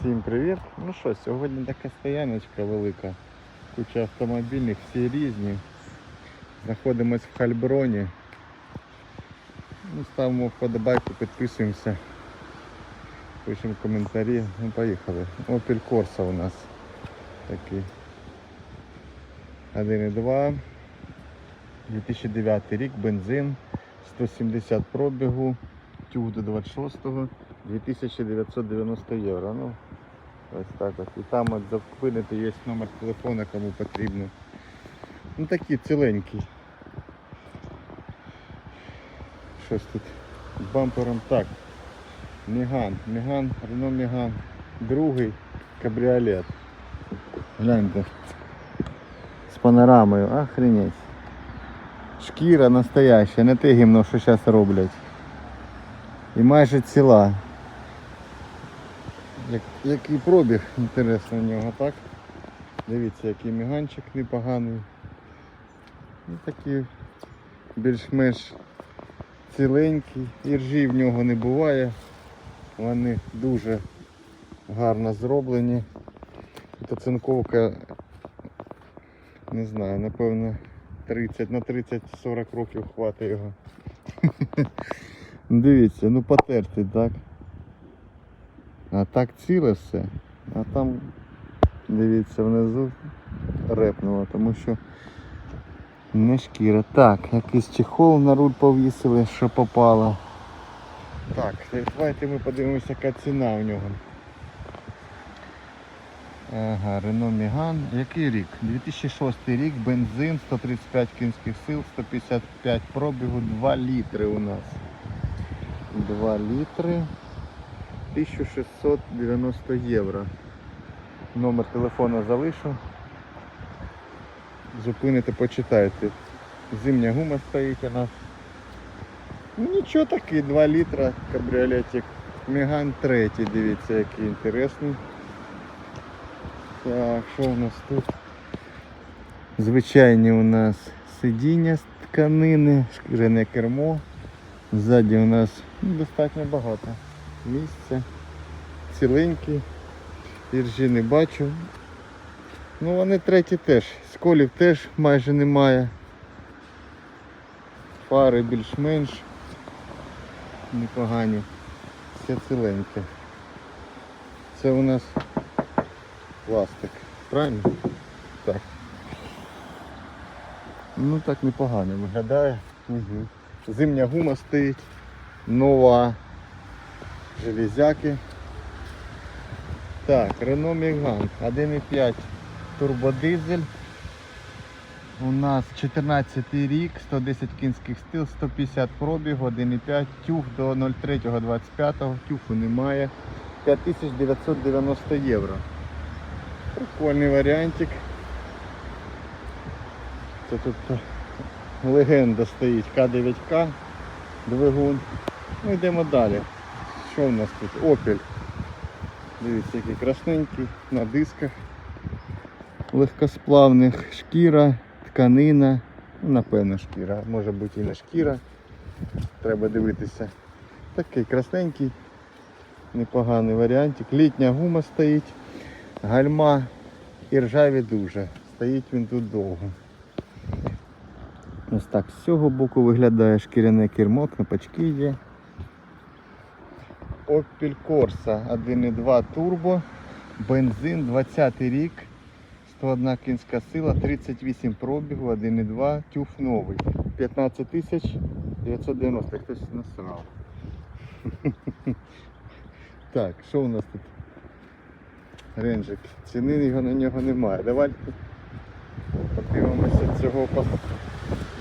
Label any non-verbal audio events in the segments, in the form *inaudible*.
Всім привіт! Ну що, сьогодні така стояночка велика. Куча автомобільних, всі різні. Знаходимось в Хальброні. Ну, ставимо вподобайку, підписуємося. Пишемо коментарі. Ну, поїхали. Opel Corsa у нас такий. 1.2. 2009 рік, бензин, 170 пробігу, тюг до 26-го, 2990 євро. Ну, ось так от. І там от запинити є номер телефона, кому потрібно. Ну такі ціленькі. Щось тут з бампером так. Міган, Міган, Рено Міган. Другий кабріолет. Гляньте. З панорамою, охренеть. Шкіра настояща, не те гімно, що зараз роблять. І майже ціла. Як, який пробіг, інтересно в нього, так? Дивіться, який міганчик непоганий. Ну, такий більш-менш ціленький. Іржі в нього не буває. Вони дуже гарно зроблені. Оцинковка, не знаю, напевно 30 на 30-40 років хватить його. *laughs* Дивіться, ну потертий, так? А так ціле все. А там, дивіться, внизу репнуло, тому що не шкіра. Так, якийсь чехол на руль повісили, що попало. Так, давайте ми подивимося, яка ціна у нього. Ага, Renault Megane. Який рік? 2006 рік, бензин, 135 кінських сил, 155 пробігу, 2 літри у нас. 2 літри. 1690 євро. Номер телефона залишу. Зупините, почитайте. Зимня гума стоїть у нас. Ну нічого такий, 2 літра кабріолетик. Меган 3, дивіться, який інтересний. Так, що у нас тут? Звичайні у нас сидіння з тканини, шкіряне кермо. Ззаді у нас ну, достатньо багато місця. Ціленький. Іржі не бачу. Ну вони треті теж. Сколів теж майже немає. Фари більш-менш непогані. Все ціленьке. Це у нас пластик. Правильно? Так. Ну так непогано виглядає. Угу. Зимня гума стоїть. Нова. Железяки. Так, Renault Megane 1.5 турбодизель. У нас 14 рік, 110 кінських стил, 150 пробіг, 1.5, тюг до 03.25, тюфу немає. 5990 євро. Прикольний варіантик. Це тут легенда стоїть К9К, двигун. Ну йдемо далі. Що у нас тут? Opel. Дивіться, який красненький, на дисках легкосплавних, шкіра, тканина, ну, напевно шкіра, може бути і не шкіра. Треба дивитися. Такий красненький, непоганий варіантик. Літня гума стоїть, гальма і ржаві дуже. Стоїть він тут довго. Ось так з цього боку виглядає шкіряне кермо, кнопочки є. Opel Corsa 1.2 турбо, бензин 20 рік, 101 кінська сила, 38 пробігу, 1.2, тюф новий. 15 тисяч 990, хтось насрав. *laughs* Так, що у нас тут? Ренжик. Ціни його на нього немає. Давайте подивимося цього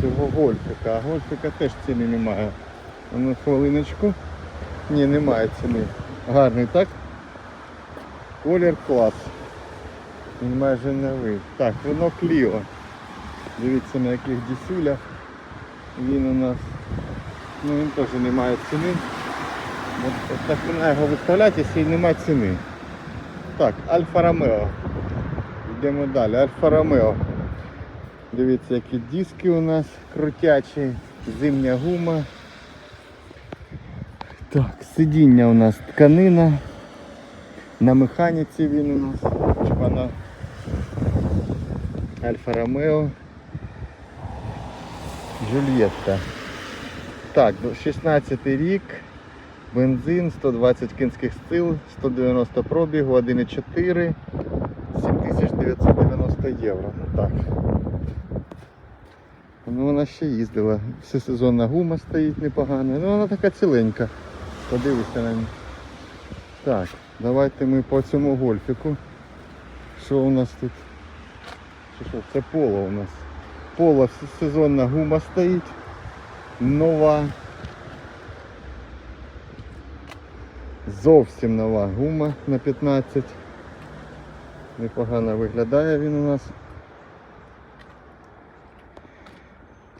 цього гольфика. А гольфика теж ціни немає. Ну, хвилиночку. Ні, немає ціни. Гарний, так? Колір клас. Він майже не новий. Так, воно Кліо. Дивіться на яких дісюлях. Він у нас. Ну він теж не має ціни. От, от так вона його виставляти, якщо немає ціни. Так, Альфа Ромео. Йдемо далі. Альфа Ромео. Дивіться, які диски у нас крутячі, зимня гума. Так, сидіння у нас тканина. На механіці він у нас. Чи вона Альфа Ромео. Джульєтта. Так, 16 рік. Бензин, 120 кінських сил, 190 пробігу, 1,4, 7990 євро. Ну так. Ну вона ще їздила. Всесезонна гума стоїть непогана. Ну вона така ціленька. Подивися на неї. Так, давайте ми по цьому гольфіку. Що у нас тут? Що, що? Це поло у нас. Поло сезонна гума стоїть. Нова. Зовсім нова гума на 15. Непогано виглядає він у нас.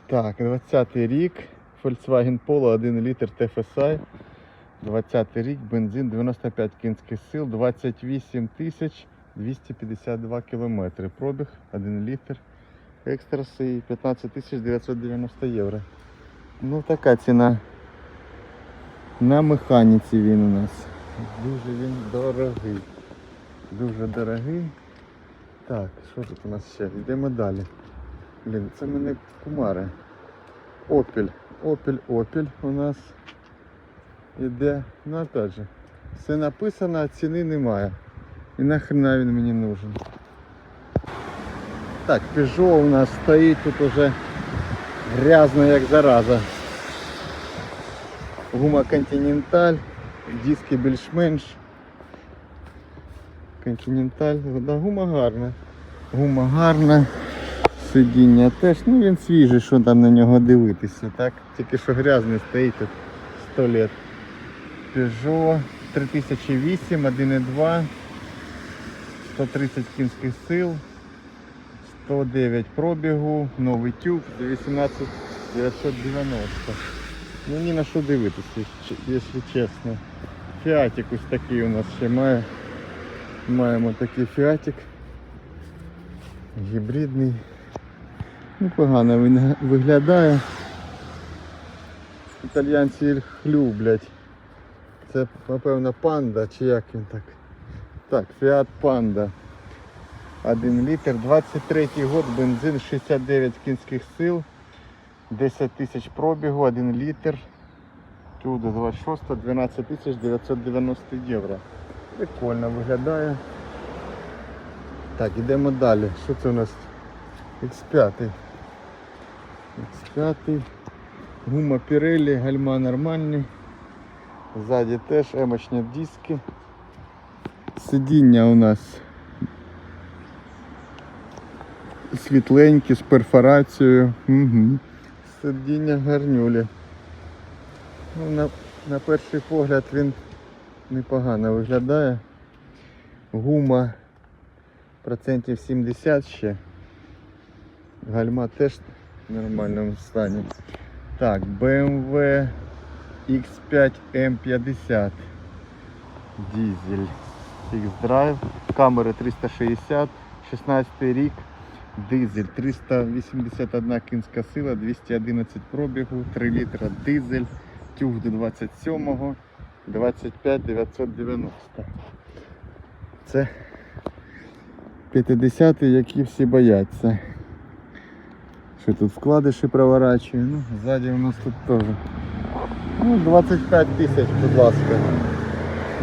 Так, 20 рік. Volkswagen Polo 1 літр TFSI. 20 рік, бензин 95 кінських сил, 28 тисяч 252 кілометри. Пробіг 1 літр. Екстраси 15 тисяч 990 євро. Ну така ціна. На механіці він у нас. Дуже він дорогий. Дуже дорогий. Так, що тут у нас ще? Йдемо далі. Блін, це мене кумари. Опель. Опель, Опель у нас іде. Ну опять же, все написано, а ціни немає. І нахрена він мені нужен. Так, Peugeot у нас стоїть тут уже грязно як зараза. Гума Continental, диски більш-менш. Continental, да, гума гарна. Гума гарна. Сидіння теж, ну він свіжий, що там на нього дивитися, так? Тільки що грязний стоїть тут 100 лет. Peugeot 3008, 1.2, 130 кінських сил, 109 пробігу, новий тюб, 18 990. Ну ні на що дивитися, якщо- чесно. Фіатик ось такий у нас ще має. Маємо такий фіатик. Гібридний. Непогано він виглядає. Італьянці їх люблять. Це, напевно, панда, чи як він так? Так, Fiat Panda. 1 літр, 23 год, бензин 69 кінських сил, 10 тисяч пробігу, 1 літр. Чудо 26, 12 тисяч 990 євро. Прикольно виглядає. Так, йдемо далі. Що це у нас? X5. X5. Гума Pirelli, гальма нормальні. Ззаді теж емочні диски. Сидіння у нас світленькі з перфорацією. Угу. Сидіння гарнюлі. Ну, на, на перший погляд він непогано виглядає. Гума процентів 70 ще. Гальма теж в нормальному стані. Так, BMW X5 M50 Дизель X-Drive, камери 360, 16 рік, дизель 381 кінська сила, 211 пробігу, 3 літра дизель, тюг до 27-го, 25 990. Це 50 які всі бояться. Що тут вкладиші проворачує, ну, ззаді у нас тут теж. Ну, 25 тисяч, будь ласка.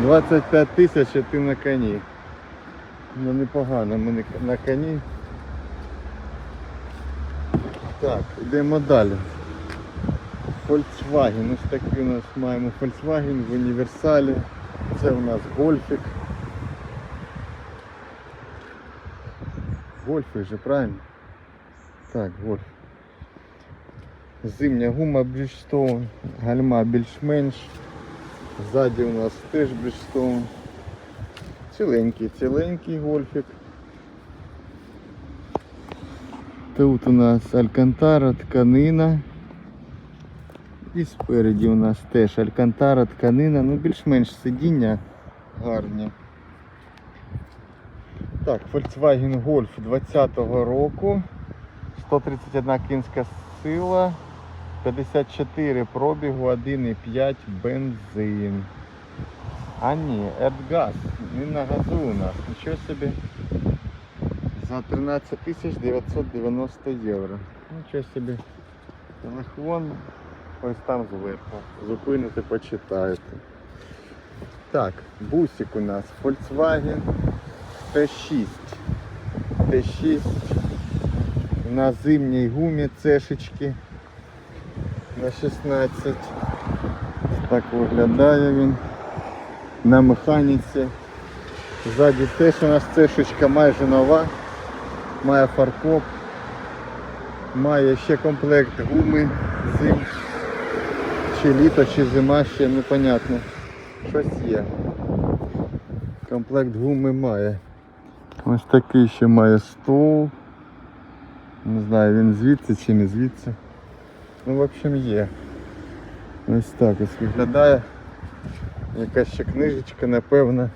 25 тисяч і ти на коні. Ну непогано ми на- коні. Так, йдемо далі. Volkswagen. Ось такий у нас маємо Volkswagen в універсалі. Це у нас гольфік. Гольфик же, правильно? Так, гольф. Зимня гума Bridgestone, гальма більш-менш. Ззаді у нас теж Bridgestone. Ціленький, ціленький гольфик. Тут у нас алькантара, тканина. І спереді у нас теж алькантара, тканина, ну більш-менш сидіння гарні. Так, Volkswagen Golf 20-го року. 131 кінська сила, 54 пробігу, 1,5 бензин. А ні, AdGas. Він на газу у нас. Нічого собі. За 13 тисяч 990 євро. Нічого собі. Телефон ось там зверху. Зупините, почитаєте. Так, бусик у нас Volkswagen T6. T6 на зимній гумі цешечки на 16. Так виглядає він. На механіці. Ззаді теж у нас цешечка майже нова. Має фаркоп. Має ще комплект гуми зим. Чи літо, чи зима, ще непонятно. Щось є. Комплект гуми має. Ось такий ще має стол. Не знаю, він звідси чи не звідси. Ну, в общем, є. Ось так ось виглядає. Якась ще книжечка, напевно.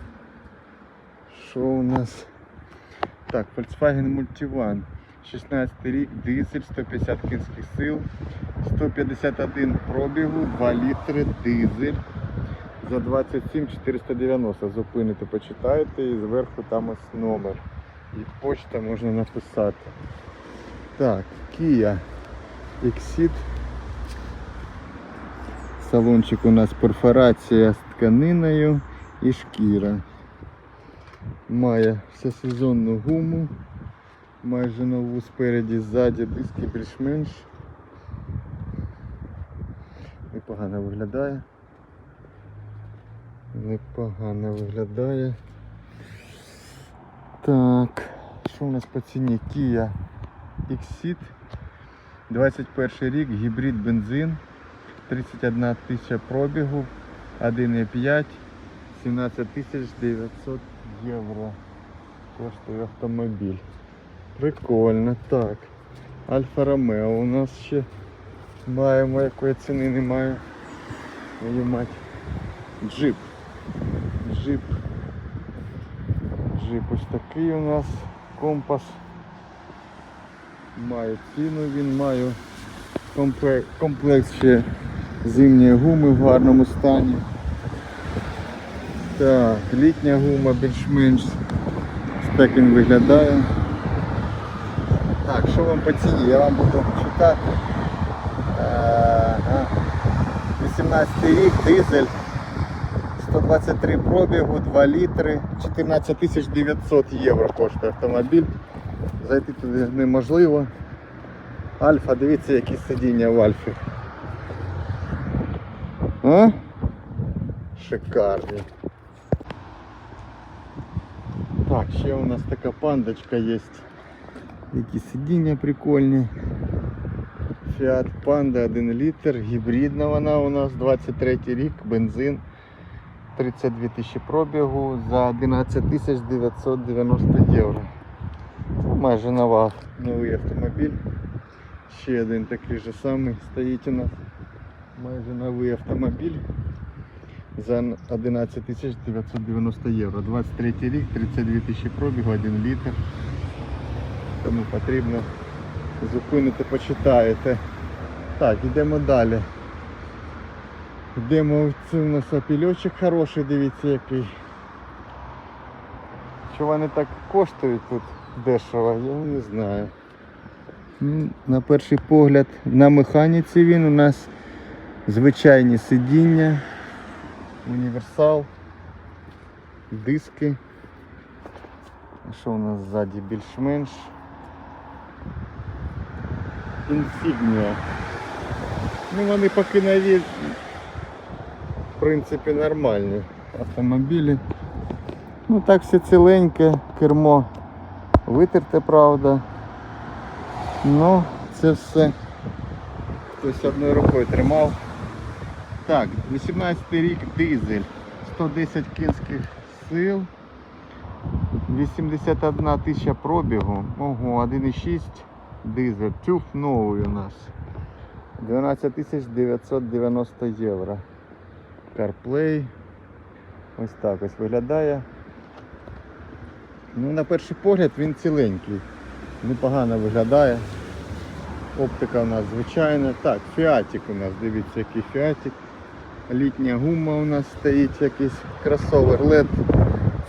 Що у нас? Так, Volkswagen Multivan. 16 рік, дизель, 150 кінських сил, 151 пробігу, 2 літри дизель. За 27 490 зупините, почитаєте і зверху там ось номер. І почта можна написати. Так, Kia Exit. Салончик у нас перфорація з тканиною і шкіра. Має всесезонну гуму, майже нову спереді, ззаді, диски більш-менш. Непогано виглядає. Непогано виглядає. Так, що у нас по ціні? Kia Exit. 21 рік, гібрид бензин. 31 тисяча пробігу, 1,5, 17 тисяч 900 євро. Коштує автомобіль. Прикольно, так. Альфа Ромео у нас ще маємо, якої ціни немає. Мою мать. Джип. Джип. Джип ось такий у нас компас. Має ціну він має комплект ще зимньої гуми в гарному стані. Так, літня гума більш-менш. Так він виглядає. Так, що вам по ціні? Я вам буду читати. 18 рік, дизель, 123 пробігу, 2 літри, 14 900 євро коштує автомобіль. Зайти туди неможливо. Альфа, дивіться, які сидіння в Альфі. А? Шикарні. Так, ще у нас така пандочка є. Які сидіння прикольні. Fiat Panda 1 літр, гібридна вона у нас 23 рік, бензин. 32 тисячі пробігу за 11 тисяч 990 євро. Майже нова, новий автомобіль. Ще один такий же самий стоїть у нас. Майже новий автомобіль за 11 тисяч 990 євро. 23 рік, 32 тисячі пробігу, 1 літр. Тому потрібно зупинити, почитаєте. Так, йдемо далі. Йдемо це у нас апельочок хороший, дивіться який. Що вони так коштують тут дешево, я не знаю. На перший погляд на механіці він у нас звичайні сидіння, універсал, диски. Що у нас ззаді більш-менш? Інсігнія. Ну вони поки нові, в принципі, нормальні автомобілі. Ну так все ціленьке, кермо витерте, правда. Ну, це все хтось одною рукою тримав. Так, 18 рік дизель, 110 кінських сил, 81 тисяча пробігу, ого, 1,6 дизель, тюф новий у нас. 12 тисяч 990 євро. CarPlay. Ось так ось виглядає. Ну, на перший погляд він ціленький. Непогано виглядає. Оптика у нас звичайна. Так, фіатик у нас, дивіться, який фіатик. Літня гума у нас стоїть якийсь кросовер LED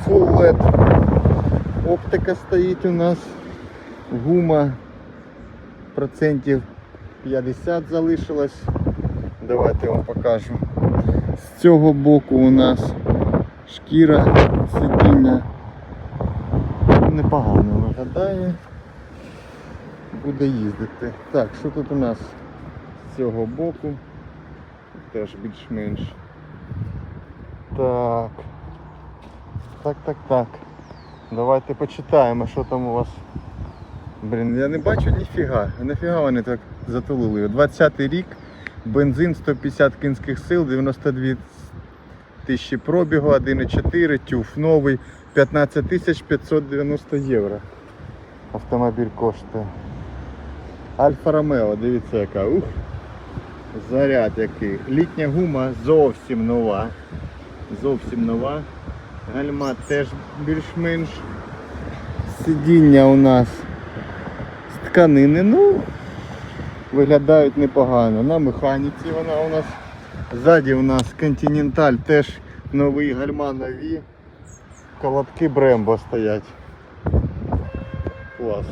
Full LED. Оптика стоїть у нас. Гума процентів 50 залишилось. Давайте вам покажу. З цього боку у нас шкіра сидіння непогано виглядає. Буде їздити. Так, що тут у нас з цього боку? Теж більш-менш. Так. Так, так, так. Давайте почитаємо, що там у вас. Блін, я не бачу ніфіга. Нафіга вони так затулили. 20-й рік, бензин 150 кінських сил, 92 тисячі пробігу, 1,4, тюф новий, 15 тисяч 590 євро. Автомобіль коштує. Альфа Ромео, дивіться яка. Ух. Заряд який. Літня гума зовсім нова. Зовсім нова. Гальма теж більш-менш. Сидіння у нас з тканини, ну, виглядають непогано. На механіці вона у нас. Ззаді у нас Continental теж новий гальма нові. Колодки Брембо стоять. Клас.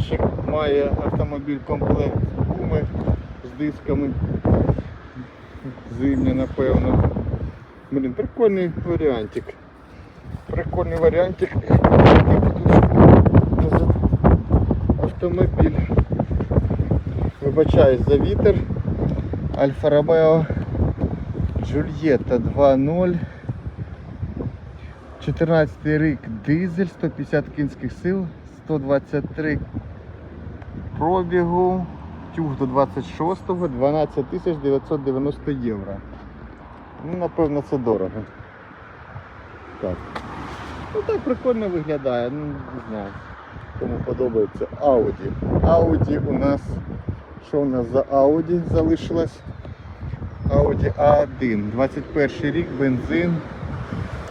Ще має автомобіль комплект гуми дисками. Зимня, напевно. Блін, прикольний варіантик. Прикольний варіантик. Автомобіль. Вибачаюсь за вітер. Альфа Ромео Джульєта 2.0. 14 рік дизель, 150 кінських сил, 123 пробігу, тюг до 26-го, 12 990 євро. Ну, напевно, це дорого. Так. Ну так прикольно виглядає, ну не знаю. Кому подобається Audi. Audi у нас. Що у нас за Audi залишилось? Audi A1. 21 рік, бензин.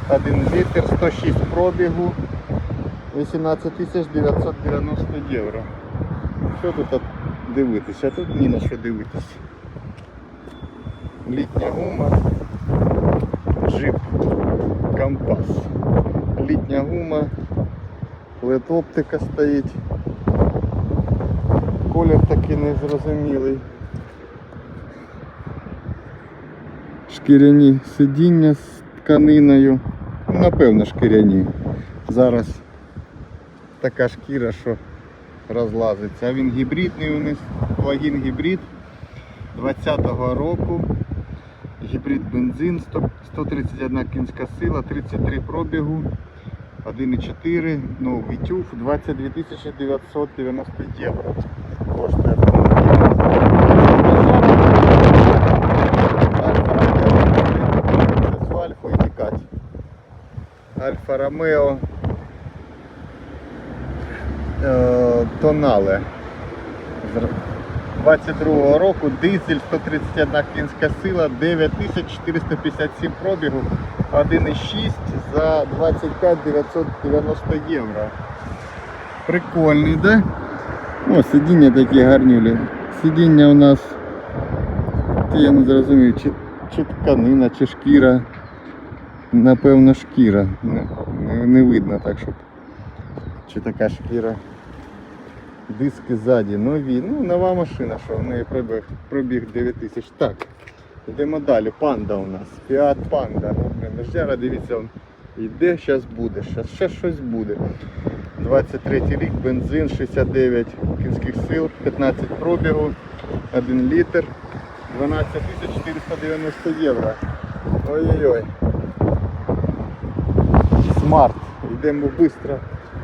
1 літр, 106 пробігу. 18 990 євро. Що тут дивитися? Тут ні на що дивитися. Літня гума. Джип. Компас. Літня гума. LED оптика стоїть. Колір такий незрозумілий. Шкіряні сидіння з тканиною. Ну, Напевно, шкіряні. Зараз така шкіра, що розлазиться. Він гібридний у нас, плагін гібрид 20-го року. Гібрид бензин, 131 кінська сила, 33 пробігу, 1,4, новий тюф, 22 990 євро. Коштує Альфа Ромео Тонале. З 22 року дизель 131 кінська сила, 9457 пробігу, 1,6 за 25 990 євро. Прикольний, да? О, сидіння такі гарнюлі. Сидіння у нас, я не зрозумів, чи, чи тканина, чи шкіра. Напевно, шкіра. Не, не видно так, щоб чи така шкіра. Диски ззаді нові. Ну, нова машина, що в неї пробіг, пробіг 9 тисяч. Так, йдемо далі. Панда у нас. Fiat Panda. Дождяра, дивіться, он йде, зараз буде, зараз ще щось буде. 23 рік, бензин, 69 кінських сил, 15 пробігу, 1 літр, 12 490 євро. Ой-ой-ой. Смарт. Йдемо швидко.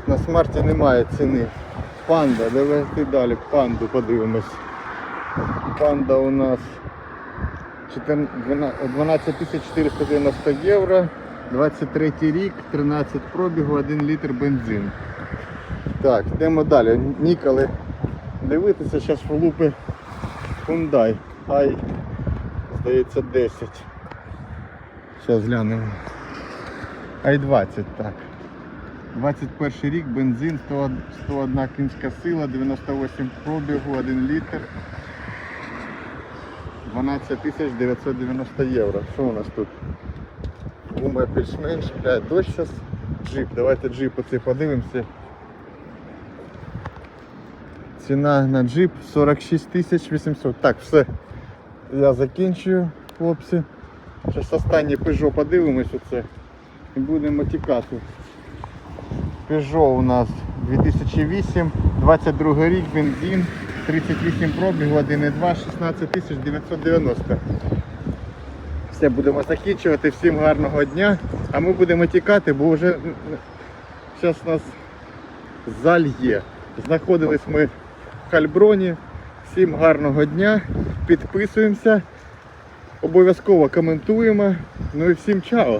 На смарті немає ціни. Панда, давайте далі панду подивимось. Панда у нас 14 12 490 євро, 23 рік, 13 пробігу, 1 літр бензин. Так, йдемо далі. Ніколи дивитися, зараз влупи Hyundai. Ай, здається 10. Зараз глянемо. Ай 20, так. 21 рік, бензин, 101 кінська сила, 98 пробігу, 1 літр. 12 990 євро. Що у нас тут? Гума більш-менш, блядь, дощ Джип, давайте джип оцей подивимося. Ціна на джип 46 тисяч 800. Так, все. Я закінчую, хлопці. Зараз останнє Peugeot подивимось оце. І будемо тікати. Peugeot у нас 2008, 22 рік, бензин, 38 пробігу, 1,2, 16 тисяч 990. Все, будемо закінчувати. Всім гарного дня. А ми будемо тікати, бо вже зараз нас зальє. Знаходились ми в Хальброні. Всім гарного дня. Підписуємося. Обов'язково коментуємо. Ну і всім чао!